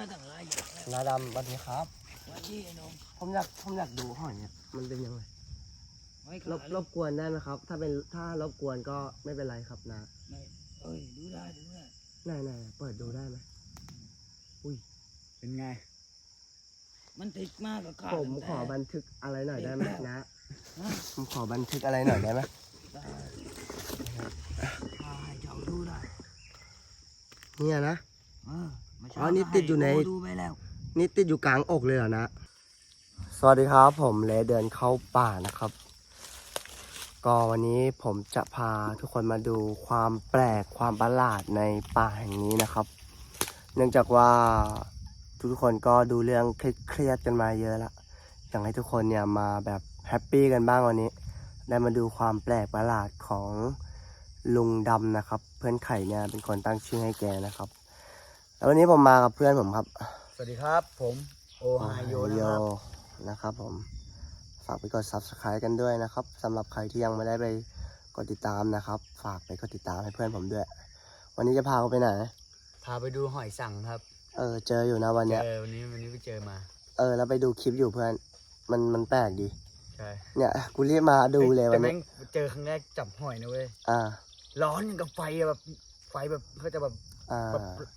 มาตั้งหลายอย่างแล้วนาดำสวัสดีครับวันนี้ไอ้หน้องผมอยากผมอยากดูหอยเนี่ย มันเป็นยังไงไม่รขาบดรบกวนได้ไหมครับ ถ้าเป็นถ้ารบกวนก็ไม่เป็นไรครับนะไม่เอ้ยดูได้ดูได้ไหนไหนเปิดดูได้ไหมเป็นไง มันติดมากกับขาผมแต่ขอบันทึกอะไรหน่อยได้ไหมเด็กแล้วนะ ฮะผมขอบันทึกอะไรหน่อยได้ไหมได้อ่าให้เจ้าดูได้เนี่ยนะ เออมา อ๋อนี่ติดอยู่ในให้ดูไปแล้ว นี่ติดอยู่กลางอกเลยเหรอนะ สวัสดีครับ ผมเลเดินเข้าป่านะครับ ก็วันนี้ผมจะพาทุกคนมาดูความแปลกความประหลาดในป่าแห่งนี้นะครับ เนื่องจากว่าทุกๆคนก็ดูเรื่องเครียดๆกันมาเยอะละอยากให้ทุกคนเนี่ยมาแบบแฮปปี้กันบ้างวันนี้ ได้มาดูความแปลกประหลาดของลุงดำนะครับ เพื่อนไข่เนี่ยเป็นคนตั้งชื่อให้แกนะครับ แล้ววันนี้ผมมากับเพื่อนผมครับ สวัสดีครับ ผมโอไฮโอนะครับนะครับ ผมฝากไปกด subscribe กันด้วยนะครับสำหรับใครที่ยังไม่ได้ไปกดติดตามนะครับ ฝากไปกดติดตามให้เพื่อนผมด้วย วันนี้จะพาเขาไปไหน พาไปดูหอยสังครับ เออ เจออยู่นะวันเจเนี้ยอวันนี้วันนี้ไปเจอมา เออ แล้วไปดูคลิปอยู่เพื่อน มันมันแปลกดีใช่เนี่ยกูรีบมาดูเลยวัแต่นแม่นี้งเจอครั้งแรกจับหอยนะเว้ยอ่า ร้อนอย่างกับไฟอะแบบไฟแบบเขาจะแบบอ่าแบบ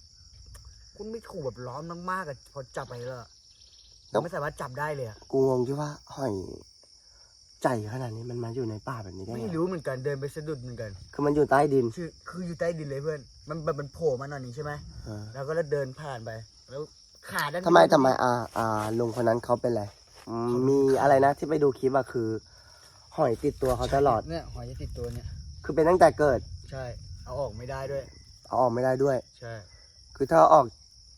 คุณไม่ถูกแบบร้อนมากๆอะพอจับไปแล้วอะแล้ว ไม่สามารถจับได้เลยอะกูงงที่ว่าหอยใจขนาดนี้มันมาอยู่ในป่าแบบนี้ได้ไม่ไงรู้เหมือนกันเดินไปสะดุดเหมือนกัน คือมันอยู่ใต้ดินคือคืออยู่ใต้ดินเลยเพื่อน มันแบบมันโผล่มาหน่อยนี้ใช่ไหมเออแล้วก็แล้วเดินผ่านไป แล้วขาด้านทำไมทำไมอ่าอ่าลุงคนนั้นเขาเป็นไรอืมมีอะไรนะที่ไปดูคลิปอะคือ หอยติดตัวเขาตลอด เนี่ยหอยจะติดตัวเนี่ย คือเป็นตั้งแต่เกิดใช่ เอาออกไม่ได้ด้วย เอาออกไม่ได้ด้วย ใช่ คือถ้าเอาออก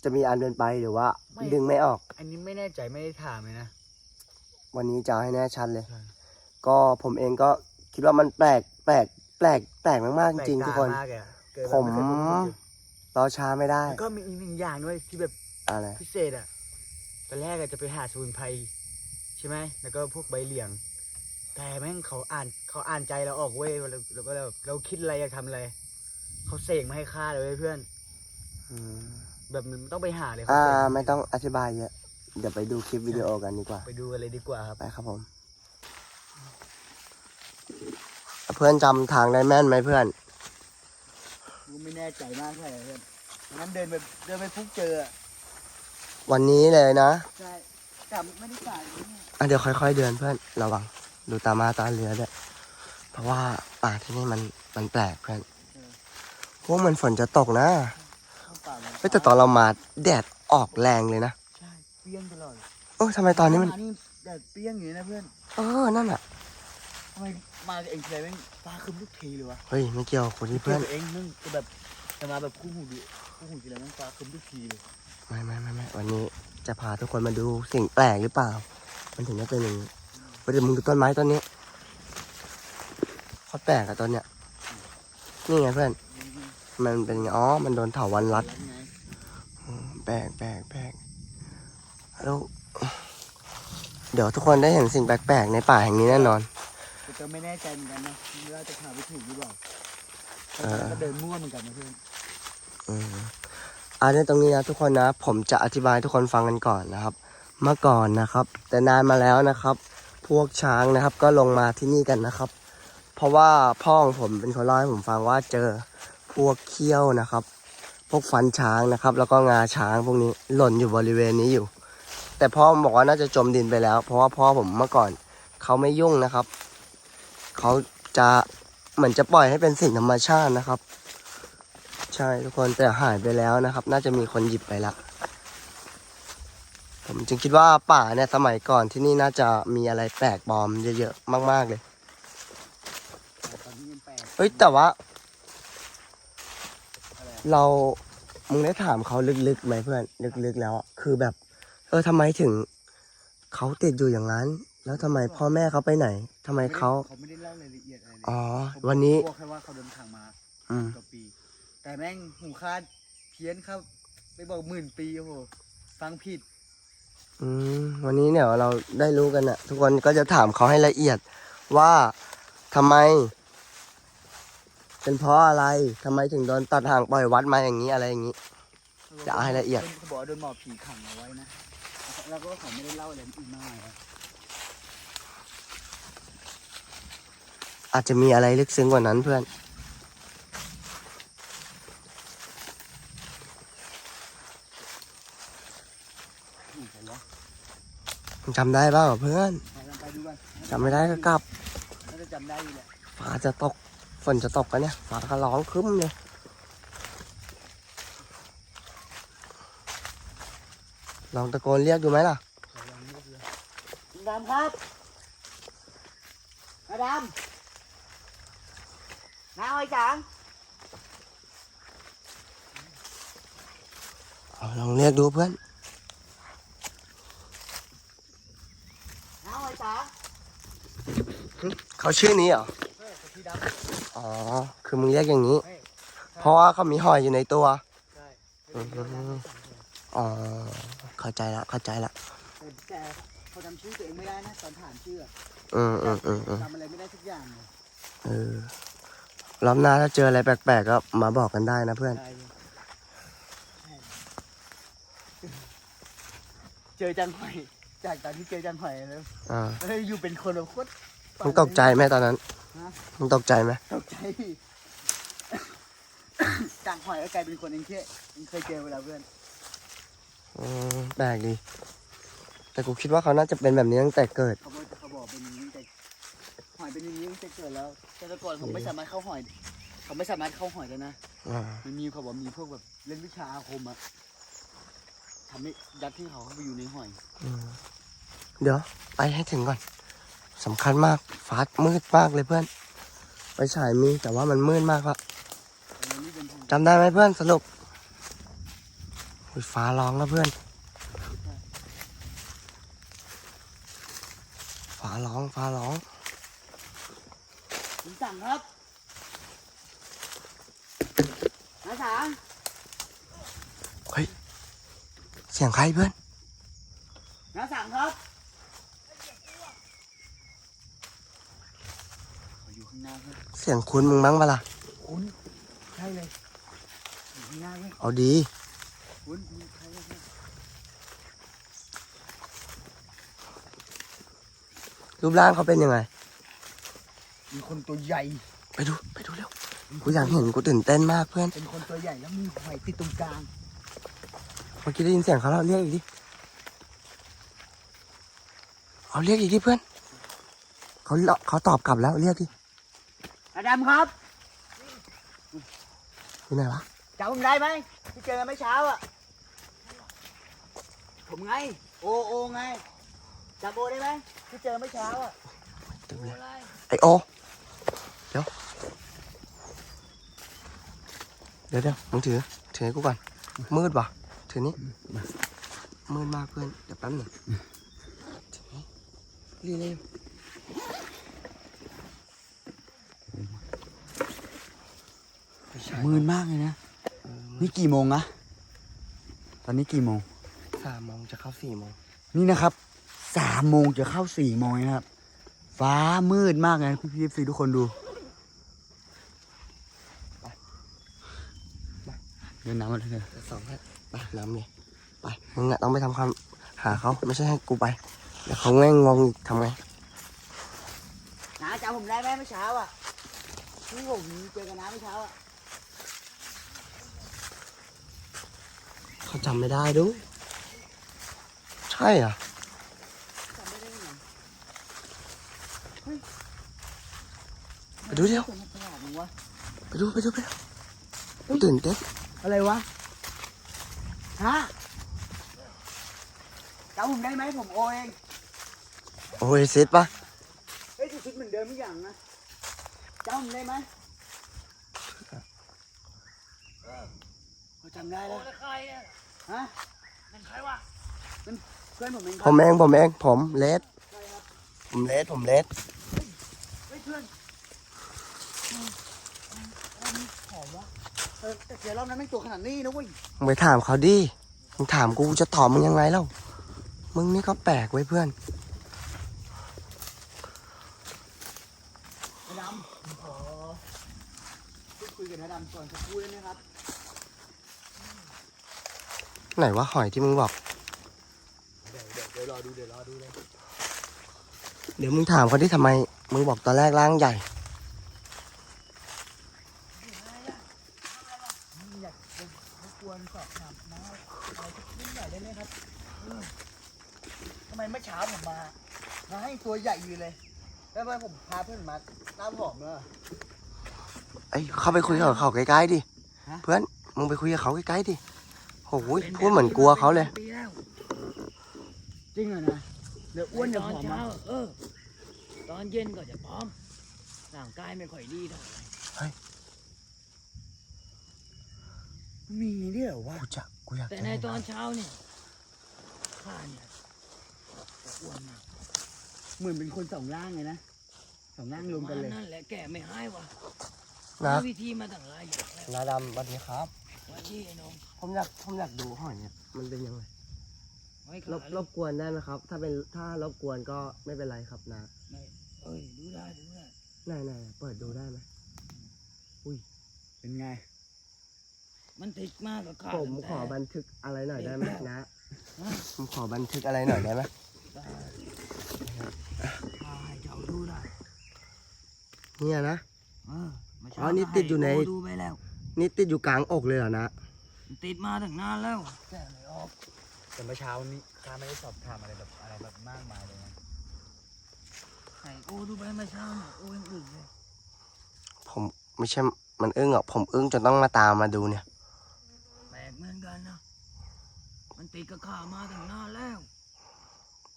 จะมีอันเดินไปหรือว่า ไม่ ดึงไม่ออก อันนี้ไม่แน่ใจไม่ได้ถามเลยนะ วันนี้จะเอาให้แน่ชัดเลย ใช่ ก็ผมเองก็คิดว่ามันแปลกแปลกแปลกแปลกมากๆจริงๆทุกคน แปลตามากเลยอะเกิดผมไเคยพบมาก่อนรอช้าไม่ได้แล้วก็มีอีกหนึ่งอย่างด้วยที่แบบอะไรพิเศษอะตอนแรกอะจะไปหาสมุนไพรใช่ไหมแล้วก็พวกใบเหลียง แต่แม่งเขาอ่านเขาอ่านใจเราออกเว้ยเราเราก็แบบเราคิดอะไรจะทำอะไรเขาเสกมาให้ฆ่าเลยเว้ยเพื่อน อืม แบบมันต้องไปหาเลยเขาอ่าเสกไม่ต้องอธิบายเยอะเดี๋ยวไปดูคลิปวิดีโอกันดีกว่าไปดูกันเลยดีกว่าครับไปครับผม เพื่อนจำทางได้แม่นไหมเพื่อน กูไม่แน่ใจมากเท่าไหร่เพื่อนงั้นเดินไปเดินไปฟุกเจออะวันนี้เลยนะใช่แต่ไม่ได้จ่ายเลยเนี่ยอะเดี๋ยวค่อย ๆ เดินเพื่อนระวังดูตามาตาเรือด้วยเพราะว่าป่าที่นี่มันมันแปลกเพื่อนพวกมันฝนจะตกนะ เข้าป่าเลยเฮ้ยแต่ตอนเรามาแดดออกแรงเลยนะ ใช่เปรี้ยงตลอดเออทำไมตอนนี้มันานี่แดดเปรี้ยงอยู่นะเพื่อน เออ นั่นอะทำไมมากับเองทีไรแม่งฟ้าครึ้มทุกทีเลยวะ เฮ้ยไม่เกี่ยวกับคนที่เพื่อนเองมึงจะแบบจะมาแบบคู่หูดิคู่หูทีไรแม่งฟ้าครึ้มทุกทีเลย ไม่ไม่ไม่ไม่วันนี้จะพาทุกคนมาดูสิ่งแปลกหรือเปล่า มันถึงจะเป็นอย่างนี้เฮ้ยเดี๋ยวมึงดูต้นไม้ต้นนี้เขาแปลกอะต้นเนี้ย นี่ไงเพื่อน มันเป็นไงอ๋อ มันโดนเถาวันรัดแล้วไงอืมแปลกแปลกแปลกแล้วเดี๋ยวทุกคนได้เห็นสิ่งแปลกๆในป่าแห่งนี้แน่นอน แต่ก็ไม่แน่ใจเหมือนกันนะว่าจะหาไปถูกหรือเปล่าเออก็เดินมั่วเหมือนกันนะเพื่อนอืมอันนี้ตรงนี้นะทุกคนนะ ผมจะอธิบายให้ทุกคนฟังกันก่อนนะครับ เมื่อก่อนนะครับ แต่นานมาแล้วนะครับ พวกช้างนะครับก็ลงมาที่นี่กันนะครับ เพราะว่าพ่อของผมเป็นคนเล่าให้ผมฟังว่าเจอ พวกเขี้ยวนะครับ พวกฟันช้างนะครับ แล้วก็งาช้างพวกนี้หล่นอยู่บริเวณนี้อยู่ แต่พ่อผมบอกว่าน่าจะจมดินไปแล้ว เพราะว่าพ่อผมเมื่อก่อนเขาไม่ยุ่งนะครับ เขาจะเหมือนจะปล่อยให้เป็นสิ่งธรรมชาตินะครับ ใช่ทุกคนแต่หายไปแล้วนะครับ น่าจะมีคนหยิบไปละผมจึงคิดว่าป่าเนี่ยสมัยก่อนที่นี่น่าจะมีอะไรแปลกปลอมเยอะๆมาก ๆเลยเฮ้ยแต่ว่า เรามึงได้ถามเขาลึกๆไหมเพื่อนลึกๆแล้วอะคือแบบ เออทำไมถึงเขาติดอยู่อย่างนั้น แล้วทำไมพ่อแม่เขาไปไหนทำไมเขา เขาไม่ได้เล่ารายละเอียดอะไรเลยอ๋อเขาวันนี้บอกแค่ว่าเขาเดินทางมาอืม กว่าปี แต่แม่งหูคาดเพี้ยนครับ ไปบอกหมื่นปีโอ้โหฟังผิดอืมวันนี้เนี่ยเราได้รู้กันนะทุกคนก็จะถามเขาให้ละเอียดว่าทำไม เป็นเพราะอะไรทำไมถึงโดนตัดห่างปล่อยวัดมาอย่างนี้อะไรอย่างนี้ จะเอาให้ละเอียด เขาบอกว่าโดนหมอผีขังเอาไว้นะ แล้วก็เขาไม่ได้เล่าอะไรอีกมากนะอาจจะมีอะไรลึกซึ้งกว่านั้นเพื่อน อืมเห็นแล้วมึงจำได้เปล่าเพื่อน ไปลองไปดูกันจำไม่ได้ก็กลับ น่าจะจำได้อยู่แหละ ฟ้าจะตก ฝนจะตกกันเนี่ยฟ้าก็ร้องครึ้มเลยลองตะโกนเรียกดูไหมล่ะขอลองดูเลยคุณดำครับนาดำน้าอ้อยจังเอาลองเรียกดูเพื่อนน้าอ้อยจังเขาชื่อนี้เหรอ เฮ้ยพี่ดอ๋อ คือมึงเรียกอย่างนี้ำเฮ้ยเพราะว่าเขามีหอยอยู่ในตัว ใช่อืม อ๋อ เข้าใจละ เข้าใจละ แต่เขาจำชื่อตัวเองไม่ได้นะตอนถามชื่ออะอืมอืมอืมอืมจำอะไรไม่ได้ทุกอย่างเลยเออรอบหน้าถ้าเจออะไรแปลกๆก็มาบอกกันได้นะเพื่อน ใช่เลยใช่เจอจันหอย จากตอนที่เจอจันหอยแล้วอ่าเฮ้ยอยู่เป็นคนแบบโคตรมึงตกใจไหมตอนนั้นฮะ มึงตกใจไหมตกใจจากหอยก็กลายเป็นคนเองเคยเองเคยเจอเวลาเพื่อนอืมแปลกดี แต่กูคิดว่าเขาน่าจะเป็นแบบนี้ตั้งแต่เกิด เขาบอกเขาบอกเป็นอย่างนี้แต่หอยเป็นอย่างนี้ตั้งแต่เกิดแล้ว แต่แต่ก่อนผมไม่สามารถเข้าหอย เขาไม่สามารถเข้าหอยได้นะอ่ามันมีเขาบอกมีพวกแบบเล่นวิชาอาคมอะทำให้ยัดที่เขาเข้าไปอยู่ในหอย อืมเดี๋ยว ไปให้ถึงก่อน สำคัญมากฟ้ามืดมากเลยเพื่อน ไปฉายมีแต่ว่ามันมืดมากละแต่มันนี่เป็นทางจำได้ไหมเพื่อนสรุปอุ๊ยฟ้าร้องแล้วเพื่อน ฟ้าร้องฟ้าร้องคุณสั่งครับน้าสางเสียงใครเพื่อน น้าสั่งครับเขาอยู่ข้างหน้าเพื่อนเสียงคุณมึงบ้างปะล่ะ คุณใช่เลยอยู่ข้างหน้าเพื่อนเอาดี คุณมีใครเลยเพื่อนรูปร่างเขาเป็นยังไง มีคนตัวใหญ่ ไปดู ไปดูเร็ว กูอยากเห็นกูตื่นเต้นมากเพื่อน เป็นคนตัวใหญ่แล้วมีหอยติดตรงกลาง เมื่อกี้ได้ยินเสียงเขาแล้วเรียกอีกดิ เอาเรียกอีกดิเพื่อน เขาเลาะเขาตอบกลับแล้วเรียกดิอา ดำครับอยู่ไหนวะจำผมได้ไหมที่เจอกันเมื่อเช้าอะ ผมไง โอโอไงจำโอได้ไหมที่เจอเมื่อเช้าอะตึมเลยไอโอเดี๋ยวเดี๋ยวเดี๋ยวมึงถือถือให้กูก่อนมืดว่ะถือนี้มืดมากเพื่อนเดี๋ยวแป๊บหนึ่งถือนี้รีเร็ว ม่ใช่มืนมากเลยนะเออนี่กี่โมงนะตอนนี้กี่โมง สามโมงจะเข้าสี่โมงนี่นะครับสามโมงจะเข้าสี่โมงนะครับ ฟ้ามืดมากเลยพี่พี่ซีทุกคนดูเดินน้ำมาเลยเถอะจะสองให้ไปน้ำเลยไปมึงอะต้องไปทำความหาเขาไม่ใช่ให้กูไปเดี๋ยวเขาแง่งงงอีกทำไงน้าจำผมได้ไหมเมื่อเช้าอะที่ผมเจอกับน้าเมื่อเช้าอะ เขา จำไม่ได้ดู ใช่อะจำได้ได้ยังไงไปดูเดียวคนมันฉลาดมั้งวะไปดูไปดูไปดูตื่นเต้นอะไรวะฮะจำผมได้ไหมผมโอเองโอ้ยซิดปะเฮ้ยชุดเหมือนเดิมทุกอย่างนะจำผมได้ไหมเออเขาจำได้แล้ว ใครอะฮะนั่นใครวะเพื่อนผมเองคผรับมเองผมเองผมเลสใช่ครับผมเลสผมเลสเฮ้ยเพื่อนอืมรอบนี้ผอมวะเออแต่เสียรอบนั้นไม่งตัวขนาดนี้นะเว้ยมึงไปถามเขาดิมึงถามกูจะตอบมึงยังไงเล่ามึงนี่ก็แปลกไว้ยเพื่อนน้าดำผมขอพูดคุยกับน้าดำก่อนสักครู่ได้ไหมครับ ไหนว่าหอยที่มึงบอกเดี๋ยวเดี๋ยวเดี๋ยวรอดูเดี๋ยวรอดูเลยเดี๋ยวมึงถามเขาที่ทำไม มึงบอกตอนแรกร่างใหญ่ อยากจะรบกวนสอบถามนะอะไรสักนิดหน่อยได้ไหมครับเออทำไมเมื่อเช้าผมมามาให้ตัวใหญ่อยู่เลย แล้วทำไมผมพาเพื่อนมาหน้าผอมเลย ไอ้ยเข้าไปคุยกับเขาใกล้ๆดิ ฮะ เพื่อน มึงไปคุยกับเขาใกล้ๆดิ โอ้ยพูดเหมือนกลัวเขาเลย ปีแล้วจริงเหรอนะเดี๋ยวอ้วนตจะอผนอมเช้ามาเออ ตอนเย็นก็จะพร้อมร่างกายไม่ค่อยดีเท่าไหร่มีด้วยเหรอวะกูจะกูอยากแต่จะในให้ตอนเช้าเนี่ยข้าเนี่ยจะอ้วนมากเหมือนเป็นคนสองร่างเลยนะสองร่างรวมกันเลย นั่นแหละแกไม่หายวะนะ หาวิธีมาตั้งหลายอย่างแล้วนาดำสวัสดีครับ วันที่ไอ้น้องผมอยากผมอยากดูหอยเนี่ยมันเป็นยังไงไม่รขาบดรบกวนได้ไหมครับ ถ้าเป็นถ้ารบกวนก็ไม่เป็นไรครับนะไม่เอ้ยดูได้ดูได้ไหนไหนเปิดดูได้ไหมเป็นไง มันติดมากกับข้าผมตั้งแต่ขอบันทึกอะไรหน่อยได้ไหมเด็กนะฮะผมขอบันทึกอะไรหน่อยได้ไหมได้ข้าให้เจ้าดูได้เนี่ยนะเออเมื่เช้าอ๋อนี่ติดอยู่ในให้ดูไปแล้ว นี่ติดอยู่กลางอกเลยเหรอนะมันติดมาตั้งนานแล้วแกไม่ออกแต่เมื่อเช้านี้ข้าไม่ได้สอบถามอะไรแบบอะไรแบบมากมายเลยนะให้โอ้ดูไปเมื่อเช้าเนี่ยโอ้ยังอึ้งเลยผมไม่ใช่ มันอึ้งหรอกผมอึ้งจนต้องมาตามมาดูเนี่ย แปลกเหมือนกันนะ มันติดกับข้ามาตั้งนานแล้ว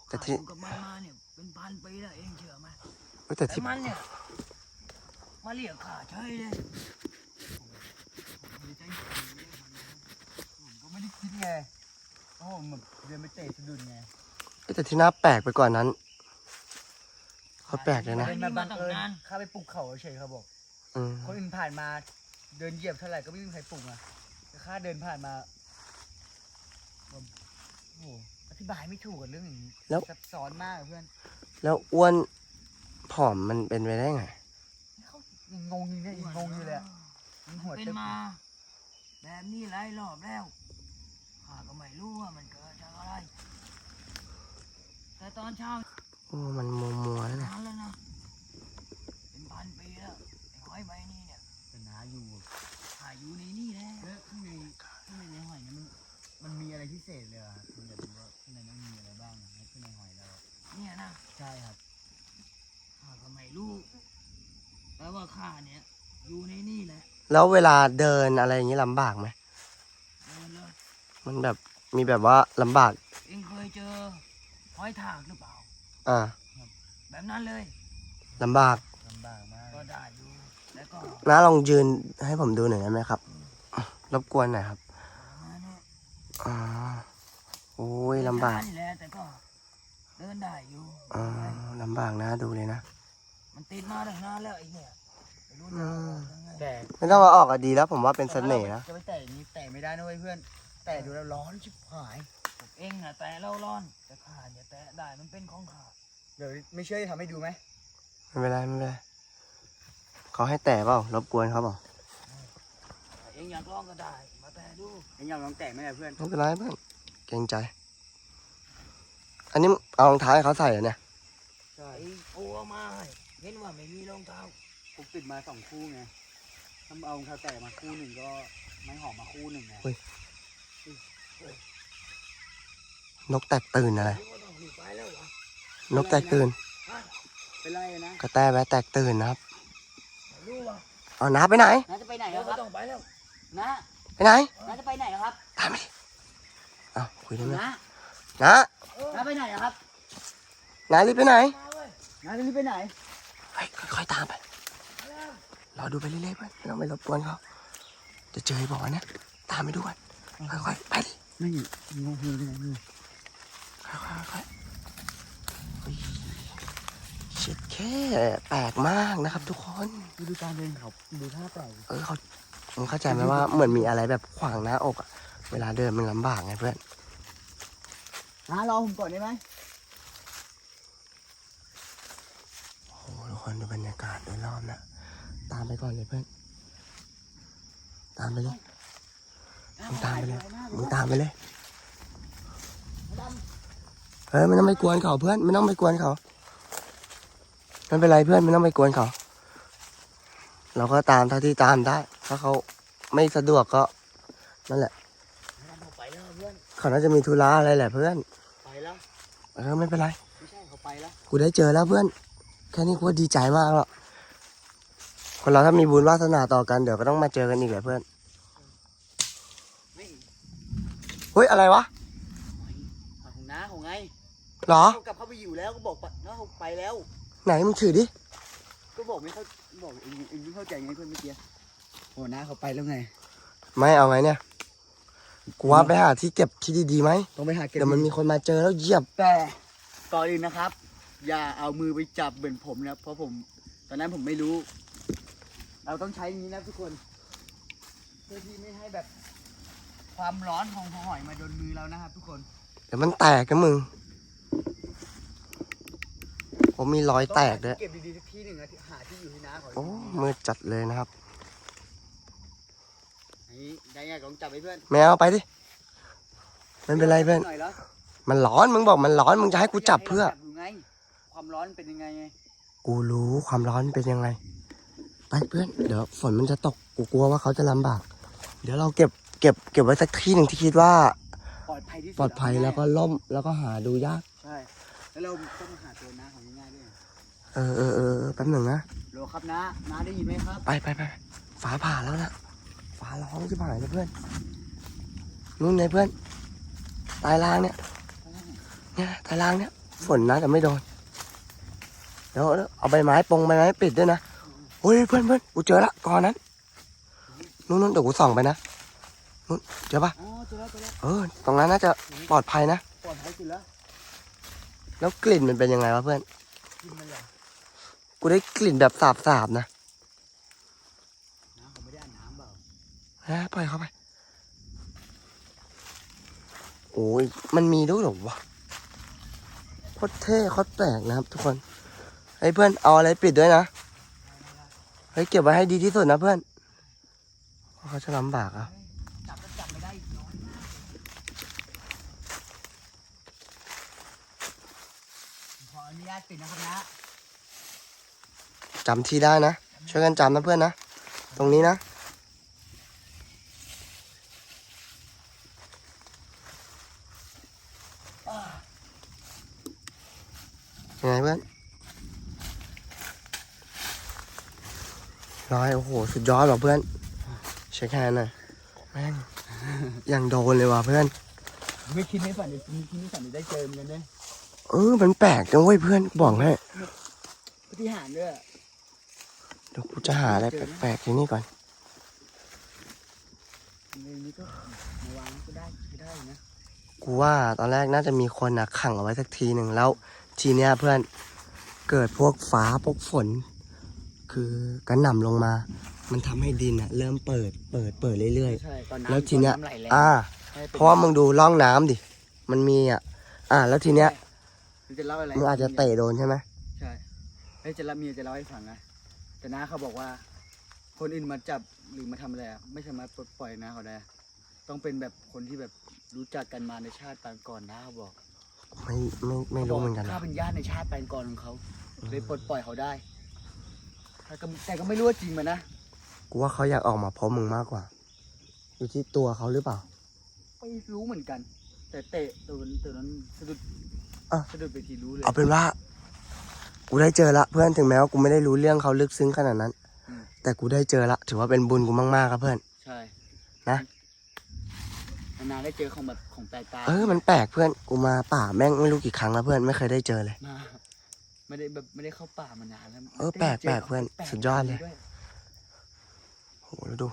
แต่ข้าที่อยู่กับมันมาเนี่ยเป็นพันปีแล้วเองเชื่อไหมเฮ้ยแต่แต่ที่มันเนี่ยมาเรียกข้าเฉยเลย ผมก็ไม่ได้คิดไงเพราะผมแบบเดินไปเตะสะดุดไงเฮ้ยแต่ที่น่าแปลกไปกว่านั้นเขาแปลกเลยนะเดินมาบังเอิญข้าไปปลุกเขาเฉยๆเขาบอกอืมคนอื่นผ่านมาเดินเหยียบเท่าไหร่ก็ไม่มีใครปลุกอะแต่ข้าเดินผ่านมาผมโอ้โหอธิบายไม่ถูกกับเรื่องอย่างนี้แล้วซับซ้อนมากอะเพื่อนแล้วอ้วนผอมมันเป็นไปได้ไง เขายังงงอยู่เนี่ยยังงงอยู่เลยอะยังหัวเป็นเต็มมา แบบนี้หลายรอบแล้วข้าก็ไม่รู้ว่ามันเกิดจากอะไร แต่ตอนเช้าโอ้มันมัวมัวๆนะเนี่ยนานแล้วนะ เป็นพันปีแล้วไอ้หอยใบนี้เนี่ยแต่นาอยู่ข้าอยู่ในนี่แหละแล้วข้างในข้างในในหอยเนี่ยมันมันมีอะไรพิเศษเลยเหรอครับมันอยากรู้ว่าข้างในมันมีอะไรบ้างอะข้างในหอยเราเนี่ยนะใช่ครับข้าก็ไม่รู้แต่ว่าข้าเนี่ยอยู่ในนี่แหละ แล้วเวลาเดินอะไรอย่างนี้ลำบากไหม เดินเลยมันแบบมีแบบว่าลำบาก เองเคยเจอหอยทากหรือเปล่า อ่าแบบนั้นเลยลำบากลำบากมากก็ได้อยู่แล้วก็น้าลองยืนให้ผมดูหน่อยได้ไหมครับ รบกวนหน่อยครับประมาณนี้อ่าโอ้ยลำบากเดินช้นี่แหละแต่ก็เดินได้อยู่ อ่าลำบากนะดูเลยนะ มันติดมาตั้งนานแล้วไอ้เนี่ย ไม่รู้จะเอาออกยังไงแต่ไม่ต้องมาออกอะดีแล้ว ผมว่าเป็นเสน่ห์นะ จะไปแตะอย่างนี้แตะไม่ได้นะเว้ยเพื่อน แตะดูแล้วร้อนชิบหายเองอะแต่เราร้อน แต่ข้าเนี่ยแต่ได้มันเป็นของข้าเดี๋ยวไม่เชื่อจะทำให้ดูไหมไม่เป็นไรไม่เป็นไรเขาให้แต่เปล่ารบกวนเขาเปล่าถ้าเองอยากลองก็ได้ มาแต่ดูเอ็งอยากลองแตะไหมล่ะเพื่อน ไม่เป็นไรเพื่อนเกรงใจ อันนี้เอารองเท้าให้เขาใส่เหรอเนี่ย ใช่ไอ้โอ้เอามาให้เห็นว่าไม่มีรองเท้า ผมติดมาสองคู่ไงถ้าเอารองเท้าแตะมาคู่หนึ่งก็ไม่หอมมาคู่หนึ่งไงนกแตกตื่นอะไรเองก็ต้องหนีไปแล้ววะนกแตกตื่นฮะเป็นไรนะกระแตแวะแตกตื่นนะครับไม่รู้วะเอาน้าไปไหน น้าจะไปไหนเดี๋ยวคก็รับต้องไปแล้วน้าไปไหน น้าจะไปไหนครับ ตามไปดิเอาคุยได้ไหมน้าน้าน้าไปไหนครับ น้ารีบไปไหนมาเว้ยน้าจะรีบไปไหนเฮ้ยค่อยๆตามไปมาแล้ว รอดูไปเรื่อยๆเพื่อนไม่ต้องไปรบกวนเขาจะเจอไอ้บอกว่านะตามไปดูกันค่อยๆไปดิไม่งงเลยนะนี่ค่อยๆค่อยๆเฮ้ยเช็ดแค่แปลกมากนะครับทุกคนดูดูการเดินเขาดูท่าแปลกเออเขามึงเข้าใจไหมว่าเหมือนมีอะไรแบบขวางหน้าอกอะเวลาเดินมันลำบากไงเพื่อนน้ารอผมก่อนได้ไหมโอ้โหทุกคนดูบรรยากาศโดยรอบนะ ตามไปก่อนเลยเพื่อน ตามไปเลย มึงตามไปเลย มึงตามไปเลย เฮ้ยไม่ต้องไปกวนเขาเพื่อนไม่ต้องไปกวนเขาไม่เป็นไรเพื่อนไม่ต้องไปกวนเขา เราก็ตามเท่าที่ตามได้ ถ้าเขาไม่สะดวกก็นั่นแหละเขาไปแล้วเพื่อนเขาน่าจะมีธุระอะไรแหละเพื่อนไปแล้วเออไม่เป็นไร ไม่ใช่เขาไปแล้ว กูได้เจอแล้วเพื่อน แค่นี้กูก็ดีใจมากแล้ว คนเราถ้ามีบุญวาสนาต่อกันเดี๋ยวก็ต้องมาเจอกันอีกแหละเพื่อนเฮ้ยอะไรวะของน้าของไงหรอ เขากลับเข้าไปอยู่แล้วก็บอกปะน้าเขาไปแล้ว ไหนมึงถือดิก็บอกไม่เข้าบอกเองเองไม่เข้าใจไงเพื่อนเมื่อกี้โอ้น้าเขาไปแล้วไง ไม่เอาไงเนี่ยกูว่าไปหาที่เก็บที่ดีๆไหมต้องไปหาเก็บเดี๋ยวมันมีคนมาเจอแล้วเหยียบแต่ก่อนอื่นนะครับ อย่าเอามือไปจับเหมือนผมนะเพราะผม ตอนนั้นผมไม่รู้ เราต้องใช้อย่างนี้นะทุกคน เพื่อที่ไม่ให้แบบ ความร้อนของหอยมาโดนมือเรานะครับทุกคนเดี๋ยวมันแตกกันมึง ผมมีรอยแตกด้วย เก็บดีๆสักที่หนึ่งนะที่หาที่อยู่ที่น้าขอโอ้มืดจัดเลยนะครับ อันนี้ได้ไงลองจับไว้เพื่อนแมวไปดิไม่เป็นไรเพื่อน หน่อยแล้วมันร้อน มึงบอกมันร้อน มึงจะให้กูจับเพื่อ ให้ราดูไงความร้อนเป็นยังไงไง กูรู้ความร้อนเป็นยังไง ไปเพื่อน เดี๋ยวฝนมันจะตกกูกลัวว่าเขาจะลำบาก เดี๋ยวเราเก็บเก็บเก็บไว้สักที่หนึ่งที่คิดว่า ปลอดภัยที่สุดปลอดภัยแล้วก็ล่มแล้วก็หาดูยาก ใช่ แล้วเราต้องหาตัวน้าของง่ายๆด้วยเออเออเออเออแป๊บหนึ่งนะโลครับน้าน้าได้ยินไหมครับ ไปไปไปฟ้าผ่าแล้วนะฟ้าร้องที่ผ่านเลยเพื่อนนู่นไงเพื่อนใตายล่างเนี่ยเนี่ยใตายล่างเนี่ยฝนนะแต่ไม่โดนเดี๋ยวเอาใบไม้ปงใบไม้ปิดด้วยนะ โอ้ยเพื่อนเพื่อนกูเจอละก่อนนั้นนู่นนู่นเดี๋ยวกูส่องไปนะนู่นเจอปะอ๋อเจอแล้วเจอแล้วเออ ตรงนั้นน่าจะปลอดภัยนะปลอดภัยสุดแล้วแล้วกลิ่นมันเป็นยังไงวะเพื่อนกินมันเหรอกูได้กลิ่นแบบสาบๆนะน้าเขาไม่ได้อาบน้ำเปล่าฮะปล่อยเข้าไป โอ้ยมันมีด้วยเหรอวะโคตรเท่โคตรแปลกนะครับทุกคนเฮ้ยเพื่อนเอาอะไรปิดด้วยนะ เฮ้ยเก็บไว้ให้ดีที่สุดนะเพื่อนเพราะเขาจะลำบากอะจับก็จับไม่ได้อีกน้อยขออนุญาตปิดนะครับนะจำที่ได้นะ ช่วยกันจำนะเพื่อนนะ ตรงนี้นะยังไงเพื่อน ร้อยโอ้โห สุดยอดว่ะเพื่อนเช็คแฮนด์หน่อยแม่งยังโดนเลยว่ะเพื่อน ไม่คิดไม่ฝันเลยไม่คิดไม่ฝันจะได้เจอเหมือนกันเนี่ยเออมันแปลกจังเว้ยเพื่อนกูบอกให้ปฏิหารย์ด้วยเดี๋ยวกูจะหาอะไรแปลกๆที่นี่ก่อนในนี้ก็มาวางก็ได้ก็ได้นะกูว่าตอนแรกน่าจะมีคนอะขังเอาไว้สักทีหนึ่งแล้ว ทีเนี้ยเพื่อนเกิดพวกฟ้าพวกฝน คือกระหน่ำลงมา มันทำให้ดินอะเริ่มเปิดเปิดเปิดเรื่อยใช่ตอนๆ น้ำแล้วทีเนี้ยตอำไหลแรงอ่า ให้ป็นเพราะว่ามึงดูร่องน้ำดิ มันมีอะอ่า แล้วทีเนี้ยมันจะเล่าอะไรมึงอาจจะเตะโดนใช่ไหมใช่เฮ้ยจะเล่าเมียจะเล่าให้ฟังนะแต่น้าเขาบอกว่า คนอื่นมาจับหรือมาทำอะไรอะไม่สามารถปลดปล่อยน้าเขาได้ ต้องเป็นแบบคนที่แบบรู้จักกันมาในชาติปางก่อนน้าเขาบอกไม่ไม่ไม่รู้เหมือนกัน ข้านะเป็นญาติในชาติปางก่อนของเขาเลยปลดปล่อยเขาได้ แต่ก็แต่ก็ไม่รู้ว่าจริงไหมนะ กูว่าเขาอยากออกมาพบมึงมากกว่า อยู่ที่ตัวเขาหรือเปล่า ไม่รู้เหมือนกัน แต่เตะตัวนั้นตัวนั้นสะดุดอะ สะดุดไปทีรู้เลยเอาเป็นว่า กูได้เจอละเพื่อนถึงแม้ว่ากูไม่ได้รู้เรื่องเขาลึกซึ้งขนาดนั้นอืมแต่กูได้เจอละถือว่าเป็นบุญกูมากๆครับเพื่อน ใช่นะ นานๆได้เจอของแบบของแปลกตาเออมันแปลกเพื่อนกูมาป่าแม่งไม่รู้กี่ครั้งแล้วเพื่อนไม่เคยได้เจอเลย มา ไม่ได้แบบไม่ได้เข้าป่ามานานแล้วเออแปลกได้จแปลกเพื่อนขงสุดยอดเลยวโหแล้วดู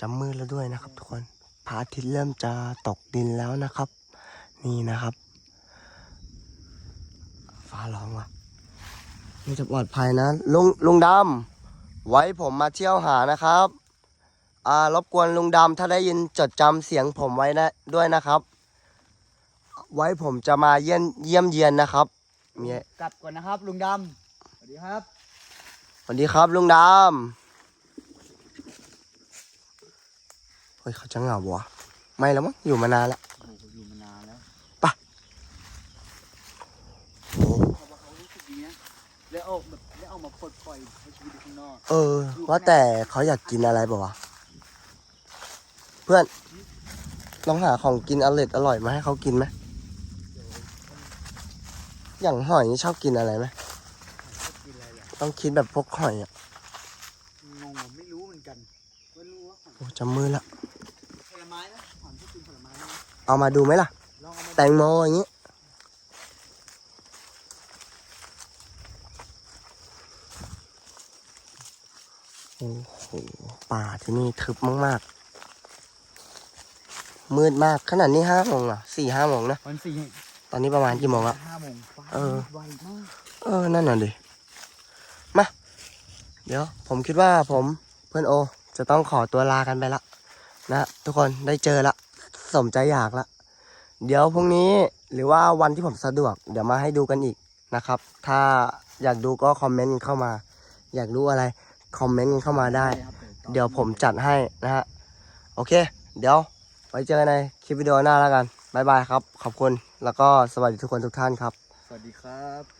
จำมืดแล้วด้วยนะครับทุกคนพระอาทิตย์เริ่มจะตกดินแล้วนะครับ นี่นะครับ ฟ้าร้องว่ะนี่จะปลอดภัยนะลุงลุงดำไว้ผมมาเที่ยวหานะครับอ่ารบกวนลุงดำถ้าได้ยินจดจำเสียงผมไว้นะด้วยนะครับ ไว้ผมจะมาเยี่ยมเยี่ยมเยียนนะครับ เมียกลับก่อนนะครับ ลุงดำสวัสดีครับสวัสดีครับลุงดำเฮ้ยเขาจะเหงาวะไม่แล้วมั้งอยู่มานานละอยู่มานานแล้วปะโอ้เขารู้สึกดีนะแล้วเอาแล้วเอามาปลดปล่อยชีวิตข้างนอกเออ ว่าแต่เขาอยากกินอะไรบ่วะเพื่อนลองหาของกินอร่อยอร่อยมาให้เขากินไหม อย่างหอยนี่ชอบกินอะไรไหมชอบกินอะไรแหละต้องคิดแบบพวกหอยอะงงผมไม่รู้เหมือนกันไม่รู้ว่าของโอ้จะมือละผลไม้นะหอนชอบกินผลไม้นะเอามาดูไหมล่ะ ลองเอามาแตงโมอย่างนี้โอ้โหป่าที่นี่ทึบมากๆมืดมากขนาดนี้ห้าโมงเหรอสี่ห้าโมงนะ วันสี่ ตอนนี้ประมาณกี่โมงอะห้าโมงฟ้าเออไวมากเออ นั่นน่ะดิ มา เดี๋ยว ผมคิดว่าผมเพื่อนโอ จะต้องขอตัวลากันไปละ นะทุกคนได้เจอละ สมใจอยากละ เดี๋ยวพรุ่งนี้หรือว่าวันที่ผมสะดวก เดี๋ยวมาให้ดูกันอีกนะครับ ถ้าอยากดูก็คอมเมนต์เข้ามา อยากรู้อะไร คอมเมนต์กันเข้ามาได้ครับเดี๋ยวผมจัดให้นะฮะ โอเค เดี๋ยวไว้เจอกันในคลิปวิดีโอหน้าแล้วกัน บายบายครับ ขอบคุณ แล้วก็สวัสดีทุกคนทุกท่านครับ สวัสดีครับ